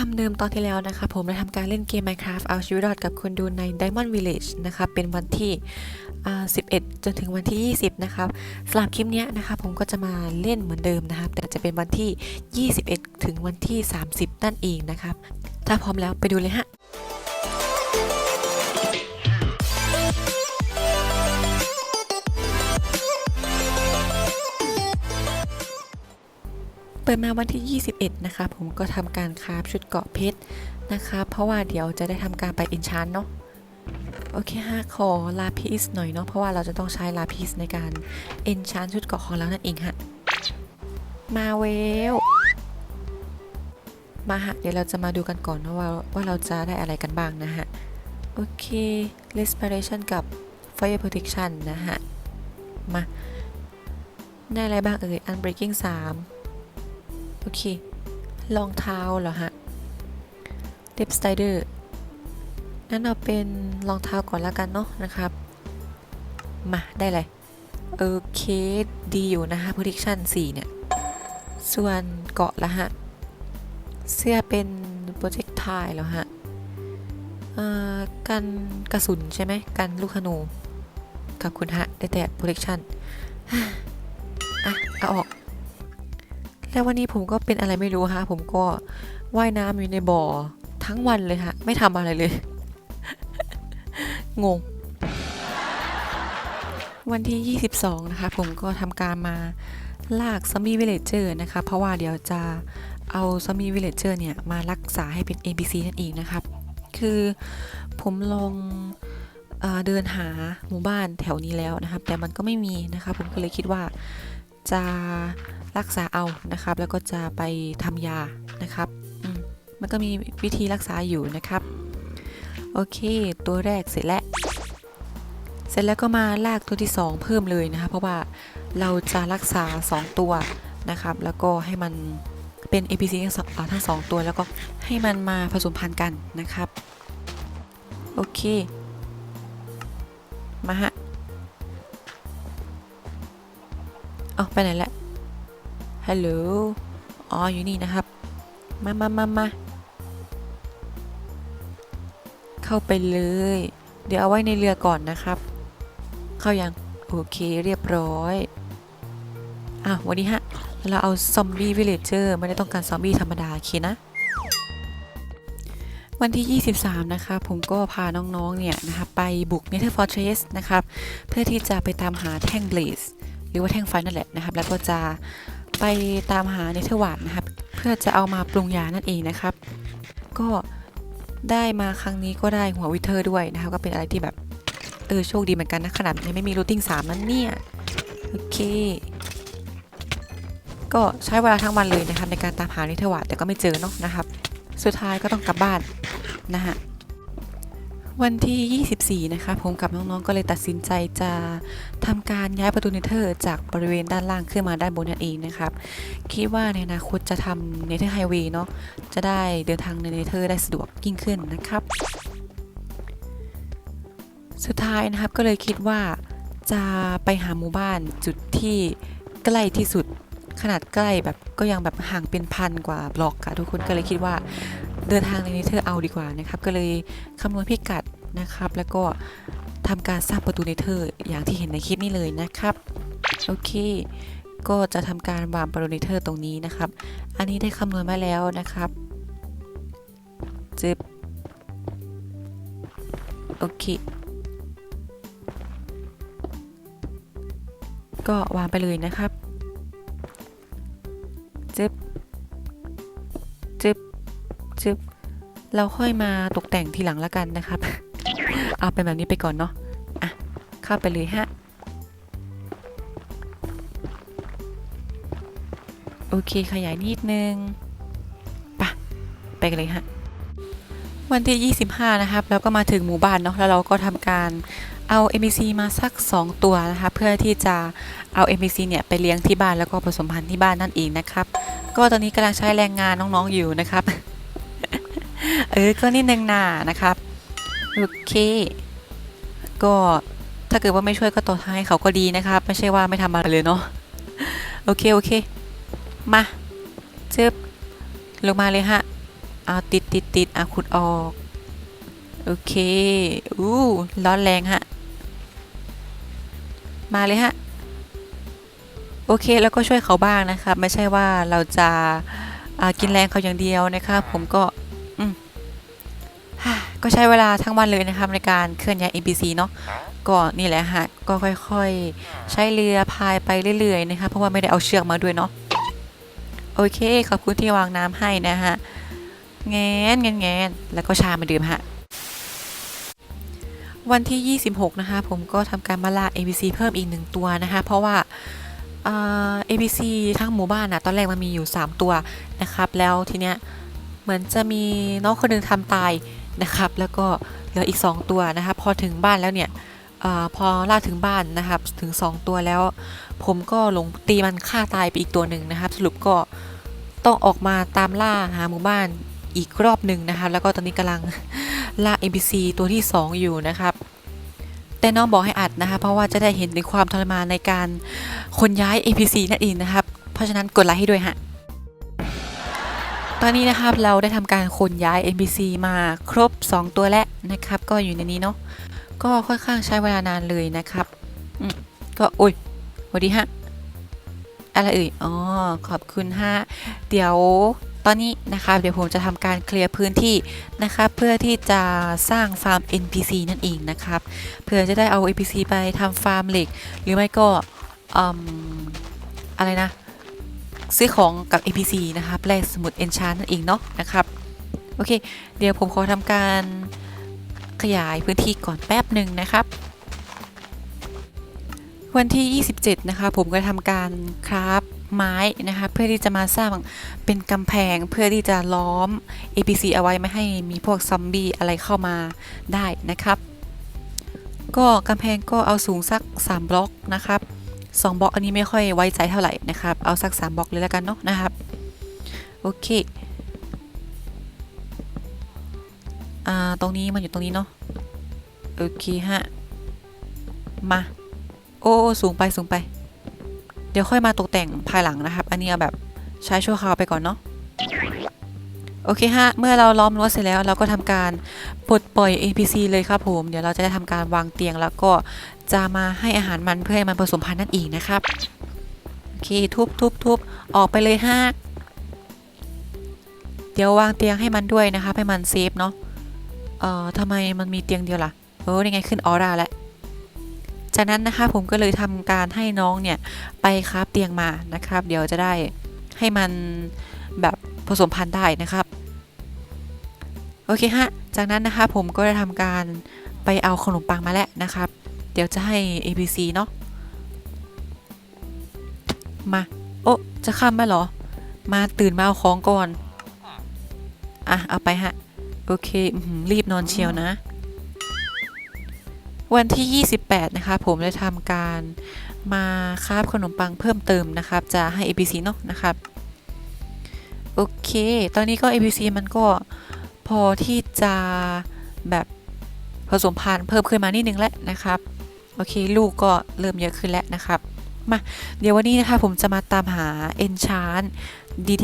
ความเดิมตอนที่แล้วนะคะ ผมได้ทำการเล่นเกม Minecraft เอาชีวิตรอดกับคนดูใน Diamond Village นะคะ เป็นวันที่ 11 จนถึงวันที่ 20 นะครับสำหรับคลิปนี้นะคะ ผมก็จะมาเล่นเหมือนเดิมนะครับ แต่จะเป็นวันที่ 21 ถึงวันที่ 30 นั่นเองนะครับ ถ้าพร้อมแล้วไปดูเลยฮะ ปิดมาวันที่ 21 นะคะ ผมก็ทำการคราฟชุดเกาะเพชรนะคะ เพราะว่าเดี๋ยวจะได้ทำการไปอินชานเนาะโอเคฮะขอลาพิสหน่อยเนาะเพราะว่าเราจะต้องใช้ลาพิสในการเอนชานชุดเกาะของเรานั่นเองฮะมาเวลมาฮะเดี๋ยวเราจะมาดูกันก่อนนะว่าว่าเราจะได้อะไรกันบ้างนะฮะ โอเค respiration กับ fire protection นะฮะ มา ได้อะไรบ้างเอ่ย unbreaking 3 อเครองเท้าเหรอฮะเดบสไตเดอร์นั่นเอาเป็นรองเท้าก่อนแล้วกันเนาะนะครับ มาได้เลยโอเค ดีอยู่นะคะ protection 4 เนี่ย ส่วนเกาะละฮะ เสื้อเป็น projectile เหรอฮะออกันกระสุนใช่ไหมกันลูกธนูขอบคุณฮะ ได้แต่ protection อะ เอาออก แล้ววันนี้ผมก็เป็นอะไรไม่รู้ฮะ ผมก็ว่ายน้ำอยู่ในบ่อทั้งวันเลยฮะ ไม่ทำอะไรเลย งง วันที่ 22 นะคะ ผมก็ทำการมาลากซัมมี่วิลเลจเจอร์นะคะ เพราะว่าเดี๋ยวจะเอาซัมมี่วิลเลจเจอร์เนี่ย มารักษาให้เป็น NPC นั่นเองนะครับ คือผมลองเอเดินหาหมู่บ้านแถวนี้แล้วนะครับ แต่มันก็ไม่มีนะคะ ผมก็เลยคิดว่า จะรักษาเอานะครับ แล้วก็จะไปทำยานะครับมมันก็มีวิธีรักษาอยู่นะครับ โอเค ตัวแรกเสร็จแล้ว เสร็จแล้วก็มาลากตัวที่ 2 เพิ่มเลยนะคะเพราะว่าเราจะรักษา 2 ตัวนะครับ แล้วก็ให้มันเป็น APC ทั้งสองทั้งสองตัวแล้วก็ให้มันมาผสมพันธุ์กันนะครับ โอเค มาฮะ เอาไปไหนละฮัลโหลอ๋ออยู่นี่นะครับ มามามามาเข้าไปเลย เดี๋ยวเอาไว้ในเรือก่อนนะครับ เข้ายัง โอเคเรียบร้อยอะวันนี้ฮะ เราเอาซอมบี้วิลเลจเจอร์ไม่ได้ต้องการซอมบี้ธรรมดาโอเคนะวันที่ 23 นะคะ ผมก็พาน้อง ๆ เนี่ยนะคะ ไปบุก Nether Fortress นะครับ เพื่อที่จะไปตามหาแท่ง Blaze หรือว่าแท่งไฟนั่นแหละนะครับ แล้วก็จะไปตามหาเนเธอร์วาดนะครับ เพื่อจะเอามาปรุงยานั่นเองนะครับ ก็ได้มาครั้งนี้ก็ได้หัววิเทอร์ด้วยนะครับ ก็เป็นอะไรที่แบบเออโชคดีเหมือนกันนะขนาดยังไม่มีรูทติ้ง3นั่นเนี่ย โอเค ก็ใช้เวลาทั้งวันเลยนะครับในการตามหาเนเธอร์วาแต่ก็ไม่เจอเนาะนะครับ สุดท้ายก็ต้องกลับบ้านนะฮะ วันที่ 24 นะคะผมกับน้องๆก็เลยตัดสินใจจะทำการย้ายประตูเนเธอร์จากบริเวณด้านล่างขึ้นมาด้านบนนั่นเองนะครับ คิดว่าในอนาคตจะทำเนเธอร์ไฮเวย์เนาะจะได้เดินทางในเนเธอร์ได้สะดวกยิ่งขึ้นนะครับ สุดท้ายนะครับก็เลยคิดว่าจะไปหาหมู่บ้านจุดที่ใกล้ที่สุด ขนาดใกล้แบบก็ยังแบบห่างเป็นพันกว่าบล็อกอะทุกคนก็เลยคิดว่าเดินทางในเนเธอเอาดีกว่านะครับก็เลยคำนวณพิกัดนะครับ แล้วก็ทำการสร้างประตูเนเธอร์อย่างที่เห็นในคลิปนี้เลยนะครับโอเคก็จะทำการวางประตูเนเธอร์ตรงนี้นะครับ อันนี้ได้คำนวณมาแล้วนะครับจึบโอเคก็วางไปเลยนะครับ จึบจึบจึบเราค่อยมาตกแต่งทีหลังแล้วกันนะครับ เอาเป็นแบบนี้ไปก่อนเนาะอะเข้าไปเลยฮะ โอเคขยายนิดนึงปะไปกันเลยฮะ วันที่ 25 นะครับแล้วก็มาถึงหมู่บ้านเนาะแล้วเราก็ทำการ เอา NPC มาสัก 2 ตัวนะคะ เพื่อที่จะเอา NPC เนี่ยไปเลี้ยงที่บ้านแล้วก็ผสมพันธุ์ที่บ้านนั่นเองนะครับ ก็ตอนนี้กำลังใช้แรงงานน้องๆอยู่นะครับ เออ ก็นิดนึงหนานะครับ โอเค ก็ถ้าเกิดว่าไม่ช่วยก็ต่อท้ายเขาก็ดีนะครับ ไม่ใช่ว่าไม่ทำอะไรเลยเนาะ โอเค โอเค มาเจ็บลงมาเลยฮะ เอาติดติดติดอะขุดออก โอเค อู้ ร้อนแรงฮะ มาเลยฮะ โอเคแล้วก็ช่วยเขาบ้างนะครับ ไม่ใช่ว่าเราจะากินแรงเขาอย่างเดียวนะครับผมก็อืมก็ใช้เวลาทั้งวันเลยนะครับในการเคลื่อนย้าย NPC เนาะก็นี่แหละฮะก็ค่อยๆ ใช้เรือพายไปเรื่อยๆนะคะเพราะว่าไม่ได้เอาเชือกมาด้วยเนาะโอเค ขอบคุณที่วางน้ำให้นะฮะแงนแงนแงนแล้วก็ชามาดื่มฮะ วันที่ 26 นะคะ ผมก็ทำการมาล่า ABC เพิ่มอีกหนึ่งตัวนะคะ เพราะว่า ABC ทั้งหมู่บ้านอะตอนแรกมันมีอยู่ 3 ตัวนะครับ แล้วทีเนี้ยเหมือนจะมีน้องคนหนึงทำตายนะครับ แล้วก็เหลืออีก 2 ตัวนะคะ พอถึงบ้านแล้วเนี่ยอพอล่าถึงบ้านนะครับถึง 2 ตัวแล้ว ผมก็หลงตีมันฆ่าตายไปอีกตัวหนึ่งนะครับ สรุปก็ต้องออกมาตามล่าหาหมู่บ้าน อีกรอบหนึ่งนะคะแล้วก็ตอนนี้กำลังล่า NPC ตัวที่ 2 อยู่นะครับ แต่น้องบอกให้อัดนะคะเพราะว่าจะได้เห็นถึงความทรมานในการขนย้าย NPC นั่นเองนะครับ เพราะฉะนั้นกดไลค์ให้ด้วยฮะตอนนี้นะครับเราได้ทำการขนย้าย NPC มาครบ 2 ตัวแล้วนะครับ ก็อยู่ในนี้เนาะก็ค่อนข้างใช้เวลานานเลยนะครับก็โอ้ยสวัสดีฮะอะไรเอ่ยอ๋อขอบคุณฮะเดี๋ยว อนนี้นะคะเดี๋ยวผมจะทำการเคลียร์พื้นที่นะครับเพื่อที่จะสร้างฟาร์ม NPC นั่นเองนะครับเพื่อจะได้เอา NPC ไปทำฟาร์มเหล็ก หรือไม่ก็ออะไรนะ ซื้อของกับ NPC นะครับแลกสมุด Enchant นั่นเองเนาะนะครับโอเค เดี๋ยวผมขอทำการขยายพื้นที่ก่อนแป๊บหนึ่งนะครับ วันที่ 27 นะคะ ผมก็ทำการคราฟ ไม้นะคะ เพื่อที่จะมาสร้างเป็นกำแพงเพื่อที่จะล้อม APC เอาไว้ไม่ให้มีพวกซอมบี้อะไรเข้ามาได้นะครับ ก็กำแพงก็เอาสูงสัก 3 บล็อกนะครับ2บล็อกอันนี้ไม่ค่อยไว้ใจเท่าไหร่นะครับ เอาสัก 3บล็อกเลยแล้วกันเนาะนะครับ โอเคอ่าตรงนี้มันอยู่ตรงนี้เนาะโอเคฮะมา โอ้โอ้สูงไปสูงไป เดี๋ยวค่อยมาตกแต่งภายหลังนะครับ อันนี้เอาแบบใช้ชั่วคราวไปก่อนเนาะโอเคฮะ เมื่อเราล้อมรั้วเสร็จแล้วเราก็ทำการปลดปล่อย NPC เลยครับผม เดี๋ยวเราจะได้ทำการวางเตียงแล้วก็จะมาให้อาหารมันเพื่อให้มันผสมพันธุ์นั่นเองนะครับ โอเค ทุบทุบทุบออกไปเลยฮะ เดี๋ยววางเตียงให้มันด้วยนะครับให้มันเซฟเนาะ เอ่อทำไมมันมีเตียงเดียวล่ะ เออยังไงขึ้นออร่าแล้ว จากนั้นนะคะผมก็เลยทำการให้น้องเนี่ยไปคาฟเตียงมานะครับ เดี๋ยวจะได้ให้มันแบบผสมพันธุ์ได้นะครับ โอเคฮะ จากนั้นนะคะผมก็ได้ทำการไปเอาขนมปังมาแล้วนะครับ เดี๋ยวจะให้ ABC เนาะมา โอ้จะข้ามมาเหรอ มาตื่นมาเอาของก่อน อะ เอาไปฮะ โอเครีบนอนเชียวนะ วันที่ 28 นะคะ ผมได้ทำการมาคาบขนมปังเพิ่มเติมนะครับ จะให้ ABC เนาะนะครับ โอเค ตอนนี้ก็ ABC มันก็พอที่จะแบบผสมพันธุ์เพิ่มขึ้นมานิดนึงแล้วนะครับ โอเค ลูกก็เริ่มเยอะขึ้นแล้วนะครับมาเดี๋ยววันนี้นะคะผมจะมาตามหา Enchant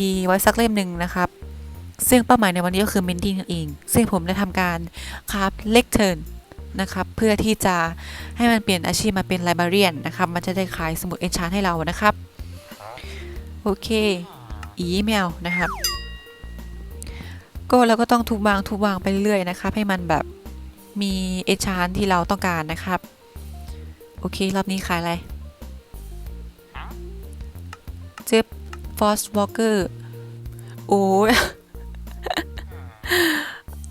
ดีๆ ไว้สักเล่มหนึ่งนะครับ ซึ่งเป้าหมายในวันนี้ก็คือ Mending นั่นเอง ซึ่งผมได้ทำการคราฟเล็กเทิร์น นะครับเพื่อที่จะให้มันเปลี่ยนอาชีพมาเป็นไลบรารียนนะครับมันจะได้ขายสมุดเอนชานให้เรานะครับโอเคอีเมลนะครับ ก็เราก็ต้องทุบวางทุบวางไปเรื่อยๆนะครับให้มันแบบมีเอนชานที่เราต้องการนะครับโอเครอบนี้ขายอะไรเจ็บฟอสวอลเกอร์โอ้ย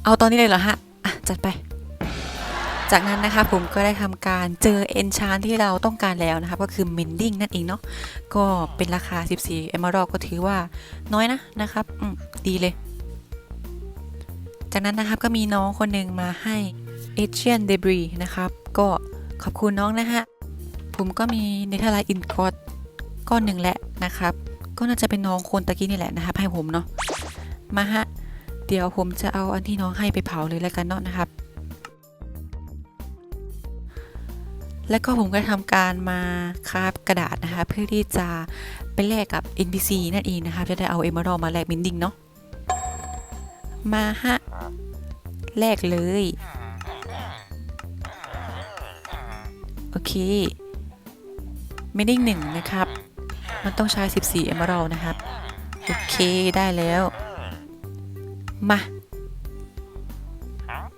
เอาตอนนี้เลยเหรอฮะอะจัดไป จากนั้นนะคะผมก็ได้ทำการเจอ Enchant ที่เราต้องการแล้วนะครับก็คือ Mending นั่นเองเนาะก็เป็นราคา 14 Emerald ก็ถือว่าน้อยนะนะครับอืมดีเลย จากนั้นนะครับก็มีน้องคนหนึ่งมาให้ Asian Debris นะครับ ก็ขอบคุณน้องนะฮะผมก็มี Netherite Ingot ก้อนหนึ่งแหละนะครับ ก็น่าจะเป็นน้องคนตะกี้นี่แหละนะครับให้ผมเนาะมาฮะเดี๋ยวผมจะเอาอันที่น้องให้ไปเผาเลยแล้วกันเนาะนะครับ แล้วก็ผมก็ทำการมาคาบกระดาษนะคะ เพื่อที่จะไปแลกกับ NPC นั่นเองนะคะ จะได้เอา Emerald มาแลกมินดิ้งเนาะ มาฮะ แลกเลย โอเคเมดิ้งหนึ่งนะครับ มันต้องใช้ 14 Emerald นะครับ โอเคได้แล้ว มา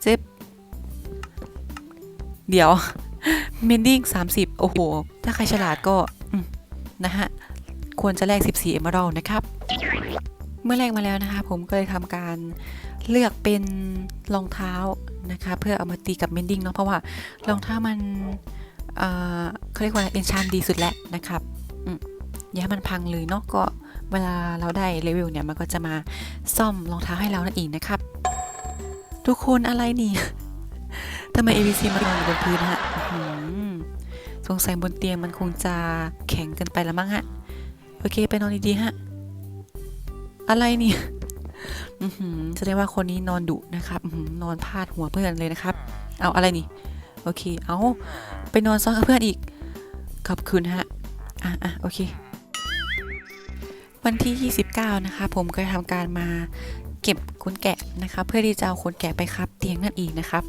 เจ็บเดี๋ยว เมนดิ้ง30โอ้โห ถ้าใครฉลาดก็นะฮะ ควรจะแลก 14 Emerald นะครับ เมื่อแลกมาแล้วนะคะ ผมก็เลยทำการเลือกเป็นรองเท้านะคะ เพื่อเอามาตีกับเมนดิ้งเนาะเพราะว่ารองเท้ามันเอ่อเขาเรียกว่าเอนชานดีสุดแล้วนะครับอืมอย่าให้มันพังเลยเนาะก็เวลาเราได้เลเวลเนี่ยมันก็จะมาซ่อมรองเท้าให้เรานั่นเองนะครับ ทุกคนอะไรนี่ ทำไม ABC มานนอนอยู่บนพื้นฮะสงสัยบนเตียงมันคงจะแข็งเกินไปล้วมั้งฮะ โอเคไปนอนดีๆฮะ อะไรนี่อื้อหือแสดงว่าคนนี้นอนดุนะครับนอนพาดหัวเพื่อนเลยนะครับ เอาอะไรนี่ โอเค เอาไปนอนซ้อนกับเพื่อนอีก ขอบคุณฮะ อะอะโอเค วันที่ 29 นะคะ ผมก็ทำการมา เก็บขนแกะนะคะเพื่อที่จะเอาขนแกะไปครับเตียงนั่นเองนะครับ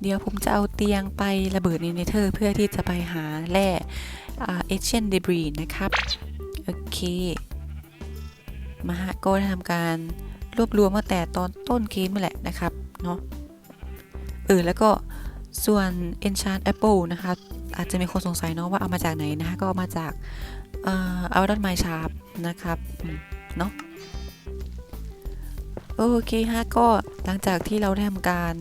เดี๋ยวผมจะเอาเตียงไประเบิดในเนเธอร์เพื่อที่จะไปหาแร่เอเชียนเดบรีนะครับโอเคมาฮะก็ได้ทำการรวบรวมมาแต่ตอนต้นเกมนั่แหละนะครับเนาะเออแล้วก็ส่วน Enchant Apple นะคะอาจจะมีคนสงสัยเนาะว่าเอามาจากไหนนะคะก็เอามาจากเอ่อ a าดอนไมชาร์ปนะครับเนาะ โอเคฮะก็หลังจากที่เราได้ทำการ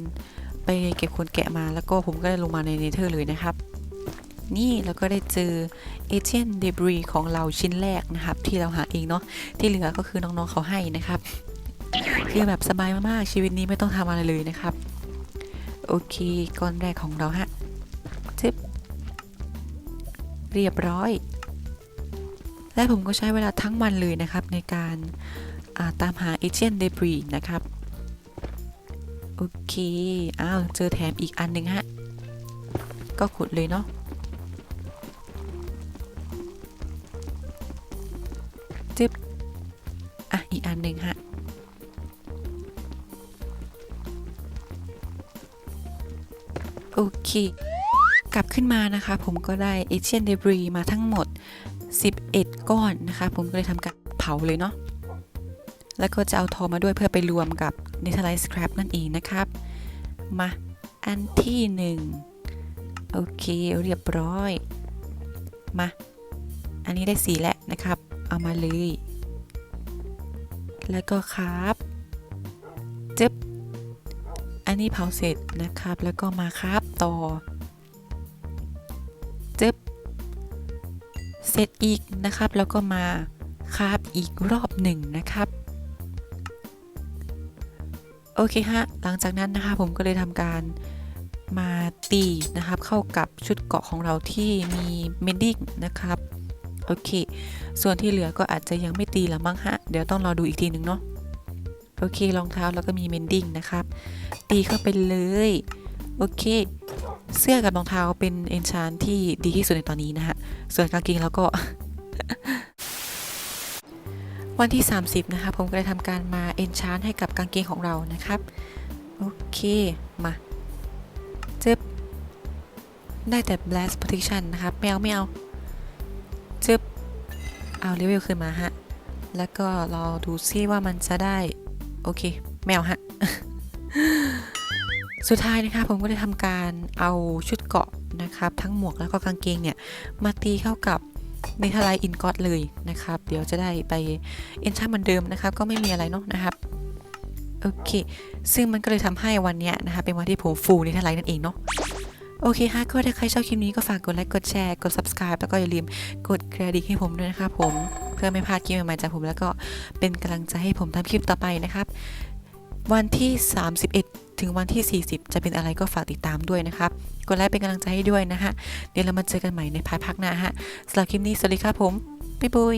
ไปเก็บขนแกะมาแล้วก็ผมก็ได้ลงมาในเนเธอร์เลยนะครับ นี่เราก็ได้เจอเอเจนต์เดบรีของเราชิ้นแรกนะครับ ที่เราหาเองเนาะที่เหลือก็คือน้องๆเขาให้นะครับคือแบบสบายมากๆชีวิตนี้ไม่ต้องทำอะไรเลยนะครับ โอเคก้อนแรกของเราฮะจึ๊บเรียบร้อย และผมก็ใช้เวลาทั้งวันเลยนะครับในการ ตามหาเอเจนเดบรีนะครับ โอเค อ้าว เจอแถมอีกอันหนึ่งฮะ ก็ขุดเลยเนาะจึ๊บอะ อีกอันหนึ่งฮะโอเค กลับขึ้นมานะคะ ผมก็ได้เอเชียนเดบรีมาทั้งหมด 11 ก้อนนะคะ ผมก็เลยทำการเผาเลยเนาะ แล้วก็จะเอาทองมาด้วยเพื่อไปรวมกับ n e t h e r i t e Scrap นั่นเองนะครับ มา อันที่หนึ่งโอเคเรียบร้อย มา อันนี้ได้สีแล้วนะครับ เอามาเลย แล้วก็ครับจึ๊บ อันนี้เผาเสร็จนะครับ แล้วก็มาครับต่อจึ๊บ เสร็จอีกนะครับ แล้วก็มาคาบอีกรอบหนึ่งนะครับ โอเคฮะ หลังจากนั้นนะคะผมก็เลยทำการมาตีนะครับ เข้ากับชุดเกาะของเราที่มีเมนดิ้งนะครับ โอเค ส่วนที่เหลือก็อาจจะยังไม่ตีละมั้งฮะ เดี๋ยวต้องรอดูอีกทีหนึ่งเนาะ โอเค รองเท้าแล้วก็มีเมนดิ้งนะครับ ตีเข้าไปเลย โอเค เสื้อกับรองเท้าเป็นเอนชานที่ดีที่สุดในตอนนี้นะฮะ ส่วนกางเกงแล้วก็ วันที่ 30 นะคะ ผมก็ได้ทำการมาเอนชานให้กับกางเกงของเรานะครับ โอเค มาจึ๊บได้แต่ blast protection นะครับไม่เอาไม่เอาจึ๊บเอาเลเวลขึ้นมาฮะ แล้วก็รอดูซิว่ามันจะได้ โอเคไม่เอาฮะ สุดท้ายนะคะผมก็ได้ทำการเอาชุดเกาะนะครับ ทั้งหมวกแล้วก็กางเกงเนี่ย มาตีเข้ากับ เนเธอร์ไลน์อินกอตเลยนะครับ เดี๋ยวจะได้ไปเอนชาเหมือนเดิมนะครับ ก็ไม่มีอะไรเนาะนะครับโอเค ซึ่งมันก็เลยทำให้วันเนี้ยนะคะเป็นวันที่ผมฟูนเธอร์ไลน์นั่นเองเนาะ โอเคฮะก็ถ้าใครชอบคลิปนี้ก็ฝากกดไลค์ กดแชร์ กด subscribe แล้วก็อย่าลืมกดกระดิ่งให้ผมด้วยนะครับผม เพื่อไม่พลาดคลิปใหม่ๆจากผมแล้วก็เป็นกำลังใจให้ผมทำคลิปต่อไปนะครับ วันที่ 31 ถึงวันที่ 40 จะเป็นอะไรก็ฝากติดตามด้วยนะครับ กดไลค์เป็นกำลังใจให้ด้วยนะฮะ เดี๋ยวเรามาเจอกันใหม่ในภายภาคหน้าฮะสำหรับคลิปนี้สวัสดีครับผม บ๊ายบาย